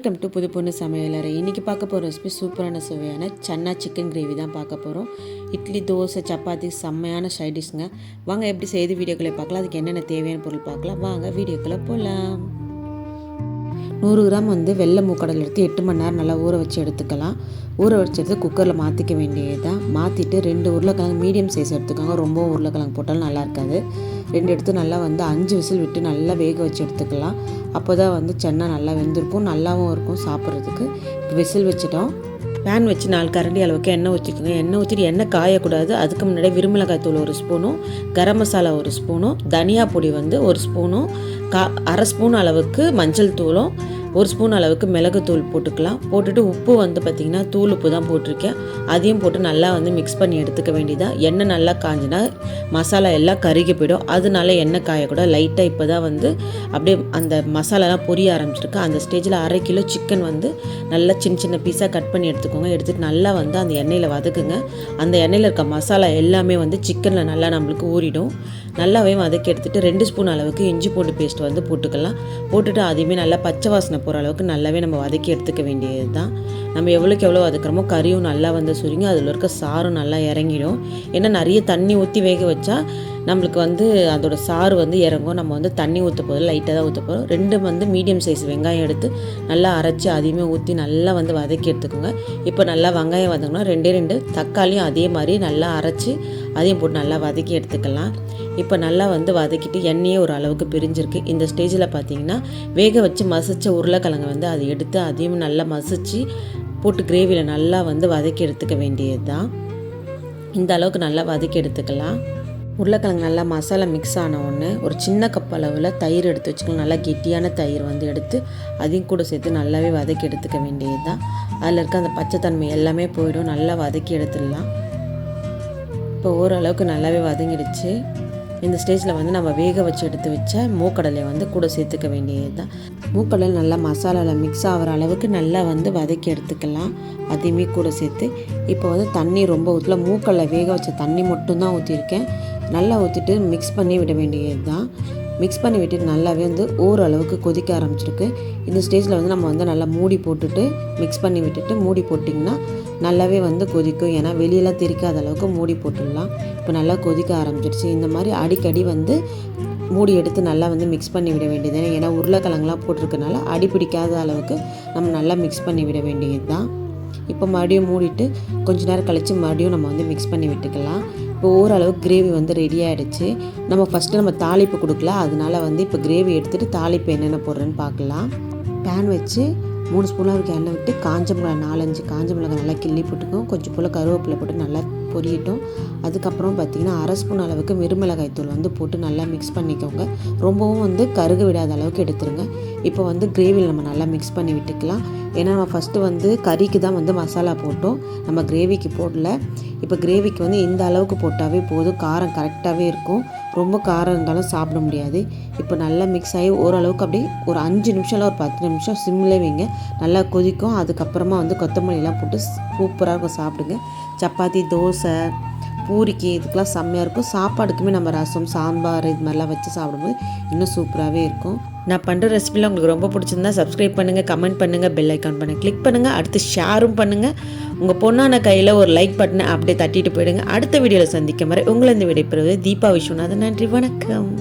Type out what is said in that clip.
Welcome to புது பொண்ணு சமையலறை இன்றைக்கி பார்க்க போகிற ரெசிபி சூப்பரான சுவையான சன்னா சிக்கன் கிரேவி தான் பார்க்க போகிறோம் இட்லி தோசை சப்பாத்தி செம்மையான சைடிஷ்ங்க வாங்க எப்படி செய்து வீடியோக்களை பார்க்கலாம். அதுக்கு என்னென்ன தேவையான பொருள் பார்க்கலாம். வாங்க வீடியோக்களை போகலாம் நூறு கிராம் வந்து வெள்ளை மூக்கடல் எடுத்து எட்டு மணி நேரம் நல்லா ஊற வச்சு எடுத்துக்கலாம். ஊற வச்சு எடுத்து குக்கரில் மாற்றிக்க வேண்டியது தான் மாற்றிட்டு ரெண்டு உருளைக்கிழங்கு மீடியம் சைஸ் எடுத்துக்கோங்க. ரொம்ப உருளைக்கிழங்கு போட்டாலும் நல்லா இருக்காது. ரெண்டு எடுத்து நல்லா வந்து அஞ்சு விசில் விட்டு நல்லா வேக வச்சு எடுத்துக்கலாம். அப்போ தான் வந்து சென்னா நல்லா வெந்திருக்கும். நல்லாவும் இருக்கும் சாப்பிட்றதுக்கு. விசில் வச்சிட்டோம். பேன் வச்சு நாலு கரண்டி அளவுக்கு எண்ணெய் ஊற்றிக்கோங்க எண்ணெய் ஊற்றிட்டு எண்ணெய் காயக்கூடாது. அதுக்கு முன்னாடி விருமிளகாய் தூள் ஒரு ஸ்பூனும் கரம் மசாலா ஒரு ஸ்பூனும் தனியா பொடி வந்து ஒரு ஸ்பூனும் கா அரை ஸ்பூன் அளவுக்கு மஞ்சள் தூளும் ஒரு ஸ்பூன் அளவுக்கு மிளகுத்தூள் போட்டுக்கலாம். போட்டுட்டு உப்பு வந்து பார்த்திங்கன்னா தூள் உப்பு தான் போட்டிருக்கேன். அதையும் போட்டு நல்லா வந்து மிக்ஸ் பண்ணி எடுத்துக்க வேண்டியதாக எண்ணெய் நல்லா காஞ்சினா மசாலா எல்லாம் கருகி போயிடும். அதனால எண்ணெய் காயக்கூட லைட்டாக இப்போ தான் வந்து அப்படியே அந்த மசாலாலாம் பொரிய ஆரம்பிச்சிருக்கு. அந்த ஸ்டேஜில் அரை கிலோ சிக்கன் வந்து நல்லா சின்ன சின்ன பீஸாக கட் பண்ணி எடுத்துக்கோங்க. எடுத்துகிட்டு நல்லா வந்து அந்த எண்ணெயில் வதக்குங்க. அந்த எண்ணெயில் இருக்க மசாலா எல்லாமே வந்து சிக்கனில் நல்லா நம்மளுக்கு ஊறிடும். நல்லாவே வதக்கி எடுத்துகிட்டு ரெண்டு ஸ்பூன் அளவுக்கு இஞ்சி பூண்டு பேஸ்ட் வந்து போட்டுக்கலாம். போட்டுட்டு அதையுமே நல்லா பச்சை வாசனை போகிற அளவுக்கு நல்லாவே நம்ம வதக்கி எடுத்துக்க வேண்டியது தான் நம்ம எவ்வளோக்கு எவ்வளோ வதக்குறோமோ கறியும் நல்லா வந்து சுருங்கி அதில் இருக்க சாரும் நல்லா இறங்கிடும். ஏன்னா நிறைய தண்ணி ஊற்றி வேக வச்சா நம்மளுக்கு வந்து அதோட சாறு வந்து இறங்கும். நம்ம வந்து தண்ணி ஊற்ற போதும் லைட்டாக தான் ஊற்ற போகிறோம் ரெண்டு வந்து மீடியம் சைஸ் வெங்காயம் எடுத்து நல்லா அரைச்சி அதையுமே ஊற்றி நல்லா வந்து வதக்கி எடுத்துக்கோங்க. இப்போ நல்லா வெங்காயம் வதங்கினா ரெண்டே ரெண்டு. தக்காளியும் அதே மாதிரி நல்லா அரைச்சி அதையும் போட்டு நல்லா வதக்கி எடுத்துக்கலாம். இப்போ நல்லா வந்து வதக்கிட்டு எண்ணெயே ஒரு அளவுக்கு பிரிஞ்சிருக்கு. இந்த ஸ்டேஜில் பார்த்தீங்கன்னா வேக வச்சு மசிச்ச உருளைக்கிழங்கு வந்து அதை எடுத்து அதையும் நல்லா மசிச்சு போட்டு கிரேவியில் நல்லா வந்து வதக்கி எடுத்துக்க வேண்டியது தான் இந்த அளவுக்கு நல்லா வதக்கி எடுத்துக்கலாம். உருளைக்கிழங்கு நல்லா மசாலா மிக்ஸ் ஆன உடனே ஒரு சின்ன கப் அளவில் தயிர் எடுத்து வச்சுக்கலாம் நல்லா கெட்டியான தயிர் வந்து எடுத்து அதையும் கூட சேர்த்து நல்லாவே வதக்கி எடுத்துக்க வேண்டியது தான் அதில் இருக்க அந்த பச்சைத்தன்மை எல்லாமே போயிடும். நல்லா வதக்கி எடுத்துடலாம். இப்போ ஓரளவுக்கு நல்லாவே வதங்கிடுச்சு. இந்த ஸ்டேஜில் வந்து நம்ம வேக வச்சு எடுத்து வச்ச மூக்கடலை வந்து கூட சேர்த்துக்க வேண்டியது தான் மூக்கடலை நல்லா மசாலாவில் மிக்ஸ் ஆகிற அளவுக்கு நல்லா வந்து வதக்கி எடுத்துக்கலாம். அதையுமே கூட சேர்த்து இப்போ வந்து தண்ணி ரொம்ப ஊற்றல மூக்கடலை வேக வச்ச தண்ணி மட்டும்தான் ஊற்றிருக்கேன் நல்லா ஊற்றிட்டு மிக்ஸ் பண்ணி விட வேண்டியது தான் மிக்ஸ் பண்ணி விட்டுட்டு நல்லாவே வந்து ஓரளவுக்கு கொதிக்க ஆரம்பிச்சிருக்கு. இந்த ஸ்டேஜில் வந்து நம்ம வந்து நல்லா மூடி போட்டுட்டு மிக்ஸ் பண்ணி விட்டுட்டு மூடி போட்டிங்கன்னா நல்லாவே வந்து கொதிக்கும். ஏன்னா வெளியெல்லாம் தெரிக்காத அளவுக்கு மூடி போட்டுடலாம். இப்போ நல்லா கொதிக்க ஆரம்பிச்சிருச்சு. இந்த மாதிரி அடிக்கடி வந்து மூடி எடுத்து நல்லா வந்து மிக்ஸ் பண்ணி விட வேண்டியது ஏன்னா உருளைக்கிழங்குலாம் போட்டிருக்கனால அடி பிடிக்காத அளவுக்கு நம்ம நல்லா மிக்ஸ் பண்ணி விட வேண்டியது தான் இப்போ மறுபடியும் மூடிட்டு கொஞ்ச நேரம் கழித்து மறுபடியும் நம்ம வந்து மிக்ஸ் பண்ணி விட்டுக்கலாம். இப்போ ஓரளவுக்கு கிரேவி வந்து ரெடி ஆகிடுச்சு நம்ம ஃபஸ்ட்டு நம்ம தாளிப்பு கொடுக்கல. அதனால வந்து இப்போ கிரேவி எடுத்துகிட்டு தாளிப்பு என்னென்ன போடுறேன்னு பார்க்கலாம். பேன் வச்சு மூணு ஸ்பூன் அளவுக்கு எண்ணெய் விட்டு காஞ்ச மிளகாய் நாலஞ்சு காஞ்ச மிளகாய் நல்லா கிள்ளி போட்டுக்கும் கொஞ்சம் போல் கருவேப்பிலை போட்டு நல்லா பொரியட்டும். அதுக்கப்புறம் பார்த்திங்கன்னா அரை ஸ்பூன் அளவுக்கு மிருமிளகாய் தூள் வந்து போட்டு நல்லா மிக்ஸ் பண்ணிக்கோங்க. ரொம்பவும் வந்து கருக விடாத அளவுக்கு எடுத்துருங்க. இப்போ வந்து கிரேவியில் நம்ம நல்லா மிக்ஸ் பண்ணி விட்டுக்கலாம். ஏன்னா நம்ம ஃபஸ்ட்டு வந்து கறிக்கு தான் வந்து மசாலா போட்டோம். நம்ம கிரேவிக்கு போடல. இப்போ கிரேவிக்கு வந்து இந்த அளவுக்கு போட்டாவே போதும். காரம் கரெக்டாகவே இருக்கும். ரொம்ப காரம் இருந்தாலும் சாப்பிட முடியாது. இப்போ நல்லா மிக்ஸ் ஆகி ஓரளவுக்கு அப்படியே ஒரு அஞ்சு நிமிஷம் இல்லை ஒரு பத்து நிமிஷம் சிம்மில் வைங்க. நல்லா கொதிக்கும். அதுக்கப்புறமா வந்து கொத்தமல்லிலாம் போட்டு சூப்பராக இருக்கும். சாப்பிடுங்க. சப்பாத்தி தோசை பூரிக்கு இதுக்கெலாம் செம்மையாக இருக்கும். சாப்பாடுக்குமே நம்ம ரசம் சாம்பார் இது மாதிரிலாம் வச்சு சாப்பிடும்போது இன்னும் சூப்பராகவே இருக்கும். நான் பண்ணுற ரெசிபிலாம் உங்களுக்கு ரொம்ப பிடிச்சிருந்தா சப்ஸ்கிரைப் பண்ணுங்கள் கமெண்ட் பண்ணுங்கள் பெல் ஐக்கான் பண்ணுங்கள் கிளிக் பண்ணுங்கள் அடுத்து ஷேரும் பண்ணுங்கள் உங்கள் பொண்ணான கையில் ஒரு லைக் பட்டனை அப்படியே தட்டிட்டு போயிடுங்க. அடுத்த வீடியோவில் சந்திக்க மாதிரி உங்களை இந்த விடைபெறுவது தீபா விஸ்வநாதன். நன்றி வணக்கம்.